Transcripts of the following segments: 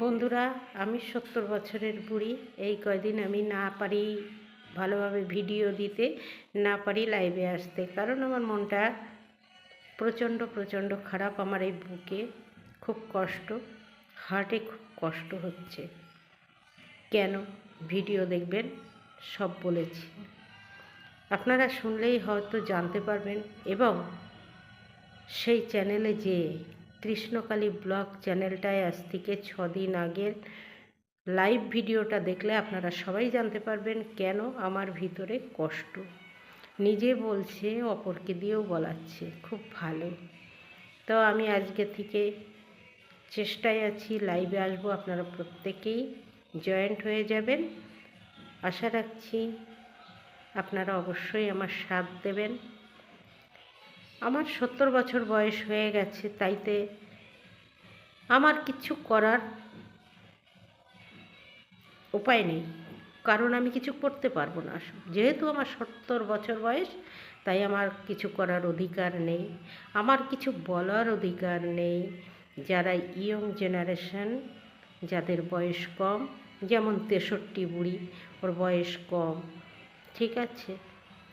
বন্ধুরা, আমি সত্তর বছরের বুড়ি। এই কয়দিন আমি না পারি ভালোভাবে ভিডিও দিতে, না পারি লাইভে আসতে। কারণ আমার মনটা প্রচণ্ড প্রচণ্ড খারাপ আমার এই বুকে। খুব কষ্ট হার্টে খুব কষ্ট হচ্ছে। কেন? ভিডিও দেখবেন, সব বলেছি। আপনারা শুনলেই হয়তো জানতে পারবেন, এবং সেই চ্যানেলে যে কৃষ্ণকালী ব্লগ চ্যানেলটায় আজ থেকে ছদিন আগের লাইভ ভিডিওটা দেখলে আপনারা সবাই জানতে পারবেন কেন আমার ভিতরে কষ্ট। নিজে বলছে, অপরকে দিয়েও বলাচ্ছে, খুব ভালো। তো আমি আজকে থেকে চেষ্টায় আছি, লাইভে আসব, আপনারা প্রত্যেকেই জয়েন্ট হয়ে যাবেন। আশা রাখছি আপনারা অবশ্যই আমার সাথ দেবেন। আমার সত্তর বছর বয়স হয়ে গেছে, তাইতে আমার কিছু করার উপায় নেই। কারণ আমি কিছু করতে পারব না। যেহেতু আমার সত্তর বছর বয়স, তাই আমার কিছু করার অধিকার নেই। আমার কিছু বলার অধিকার নেই। যারা ইয়ং জেনারেশন, যাদের বয়স কম, যেমন তেষট্টি বুড়ি, ওর বয়স কম, ঠিক আছে?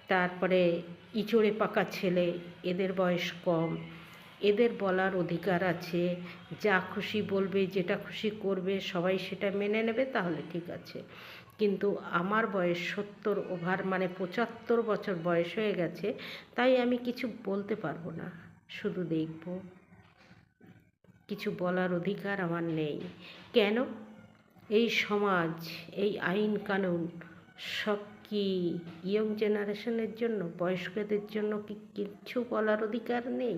তারপরে ইচড়ে পাকা ছেলে, এদের বয়স কম। এদের বলার অধিকার আছে। যা খুশি বলবে, যেটা খুশি করবে, সবাই সেটা মেনে নেবে, তাহলে ঠিক আছে। কিন্তু আমার বয়স সত্তর ওভার মানে পঁচাত্তর বছর বয়স হয়ে গেছে, তাই আমি কিছু বলতে পারব না, শুধু দেখব। কিছু বলার অধিকার আমার নেই। কেন? এই সমাজ, এই আইন কানুন সব কি ইয়ং জেনারেশনের জন্য, বয়স্কদের জন্য কি কিছু বলার অধিকার নেই?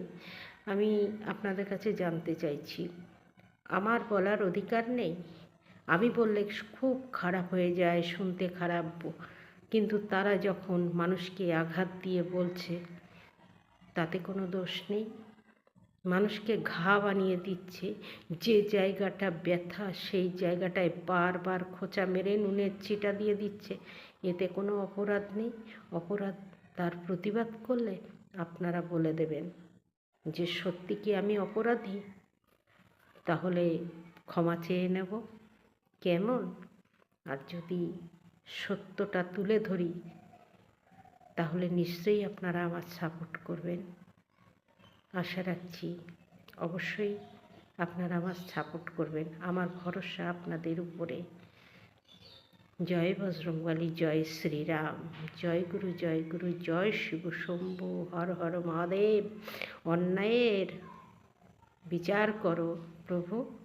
আমি আপনাদের কাছে জানতে চাইছি। আমার বলার অধিকার নেই? আমি বললে খুব খারাপ হয়ে যায়, শুনতে খারাপ। কিন্তু তারা যখন মানুষকে আঘাত দিয়ে বলছে, তাতে কোনো দোষ নেই? মানুষকে ঘা বানিয়ে দিচ্ছে। যে জায়গাটা ব্যথা, সেই জায়গাটায় বারবার খোঁচা মেরে নুনের চিটা দিয়ে দিচ্ছে। এতে কোনো অপরাধ নেই। অপরাধ তার প্রতিবাদ করলে আপনারা বলে দেবেন যে, সত্যি কি আমি অপরাধী? তাহলে ক্ষমা চেয়ে নেব। কেমন? আর যদি সত্যটা তুলে ধরি, তাহলে নিশ্চয়ই আপনারা আমার সাপোর্ট করবেন। আশা রাখছি অবশ্যই আপনারা আমার সাপোর্ট করবেন। আমার ভরসা আপনাদের উপরে। জয় বজরঙ্গালি জয় শ্রীরাম, জয় গুরু জয় গুরু, জয় শিব, শম্ভু, হর হর মহাদেব। অন্যায়ের বিচার করো প্রভু।